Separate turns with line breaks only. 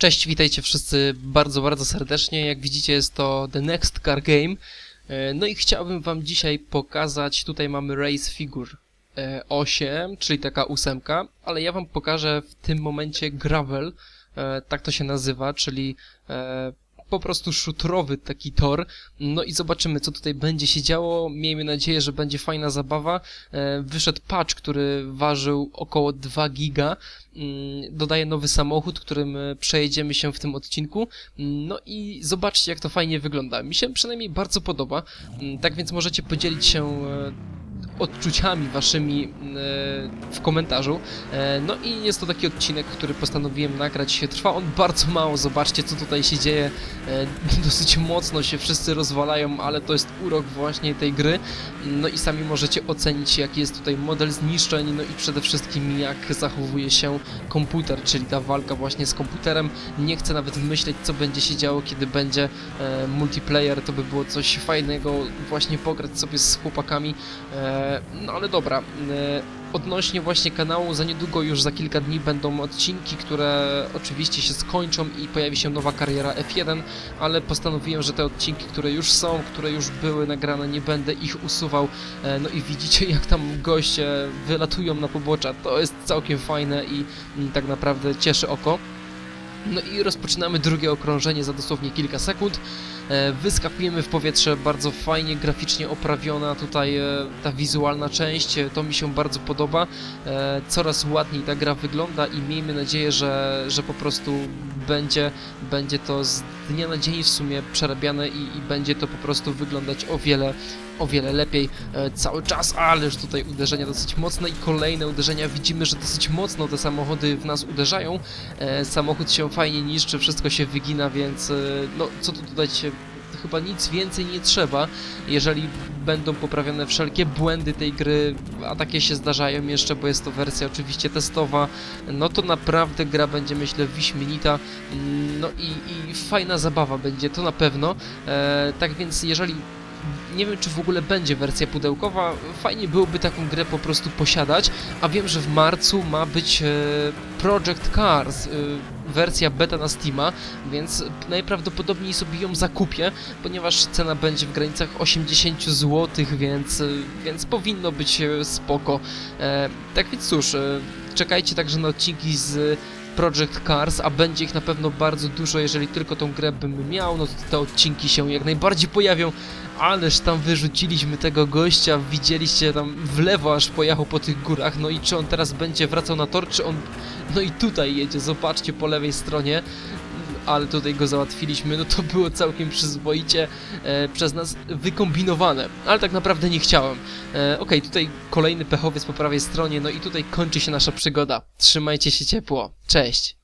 Cześć, witajcie wszyscy bardzo, bardzo serdecznie. Jak widzicie jest to The Next Car Game. E, No i chciałbym wam dzisiaj pokazać, tutaj mamy Race Figure e, 8, czyli taka ósemka, ale ja wam pokażę w tym momencie Gravel, e, tak to się nazywa, czyli e, po prostu szutrowy taki tor. No i zobaczymy, co tutaj będzie się działo. Miejmy nadzieję, że będzie fajna zabawa. E, Wyszedł patch, który ważył około 2 giga. Mm, Dodaje nowy samochód, którym przejedziemy się w tym odcinku. Mm, No i zobaczcie, jak to fajnie wygląda. Mi się przynajmniej bardzo podoba. Mm, Tak więc możecie podzielić się e, odczuciami waszymi e, w komentarzu. E, No i jest to taki odcinek, który postanowiłem nagrać. Trwa on bardzo mało, zobaczcie co tutaj się dzieje. E, Dosyć mocno się wszyscy rozwalają, ale to jest urok właśnie tej gry. No i sami możecie ocenić jaki jest tutaj model zniszczeń, no i przede wszystkim jak zachowuje się komputer, czyli ta walka właśnie z komputerem. Nie chcę nawet myśleć co będzie się działo, kiedy będzie multiplayer, to by było coś fajnego właśnie pograć sobie z chłopakami. No ale dobra, e, odnośnie właśnie kanału, za niedługo już za kilka dni będą odcinki, które oczywiście się skończą i pojawi się nowa kariera F1, ale postanowiłem, że te odcinki, które już są, które już były nagrane, nie będę ich usuwał. E, No i widzicie, jak tam goście wylatują na pobocza. To jest całkiem fajne i mm, tak naprawdę cieszy oko. No i rozpoczynamy drugie okrążenie za dosłownie kilka sekund. E, Wyskakujemy w powietrze, bardzo fajnie, graficznie oprawiona tutaj e, ta wizualna część, e, to mi się bardzo podoba. Coraz ładniej ta gra wygląda i miejmy nadzieję, że, że po prostu będzie, będzie to z dnia na dzień w sumie przerabiane i, i będzie to po prostu wyglądać o wiele, o wiele lepiej e, cały czas, ależ tutaj uderzenia dosyć mocne i kolejne uderzenia widzimy, że dosyć mocno te samochody w nas uderzają. E, samochód się fajnie niszczy, wszystko się wygina, więc e, no co tu dodać, chyba nic więcej nie trzeba, jeżeli będą poprawione wszelkie błędy tej gry, a takie się zdarzają jeszcze, bo jest to wersja oczywiście testowa, no to naprawdę gra będzie myślę wyśmienita, Mm, no i, i fajna zabawa będzie, to na pewno, e, tak więc jeżeli nie wiem, czy w ogóle będzie wersja pudełkowa. Fajnie byłoby taką grę po prostu posiadać. A wiem, że w marcu ma być e, Project Cars, e, wersja beta na Steama, więc najprawdopodobniej sobie ją zakupię, ponieważ cena będzie w granicach 80 zł, więc, e, więc powinno być spoko. Tak więc cóż, czekajcie także na odcinki z Project Cars, a będzie ich na pewno bardzo dużo, jeżeli tylko tą grę bym miał, no to te odcinki się jak najbardziej pojawią, ależ tam wyrzuciliśmy tego gościa, widzieliście tam w lewo aż pojechał po tych górach, no i czy on teraz będzie wracał na tor, czy on, no i tutaj jedzie, zobaczcie po lewej stronie, ale tutaj go załatwiliśmy, no to było całkiem przyzwoicie e, przez nas wykombinowane, ale tak naprawdę nie chciałem. E, Okej, tutaj kolejny pechowiec po prawej stronie, no i tutaj kończy się nasza przygoda. Trzymajcie się ciepło, cześć!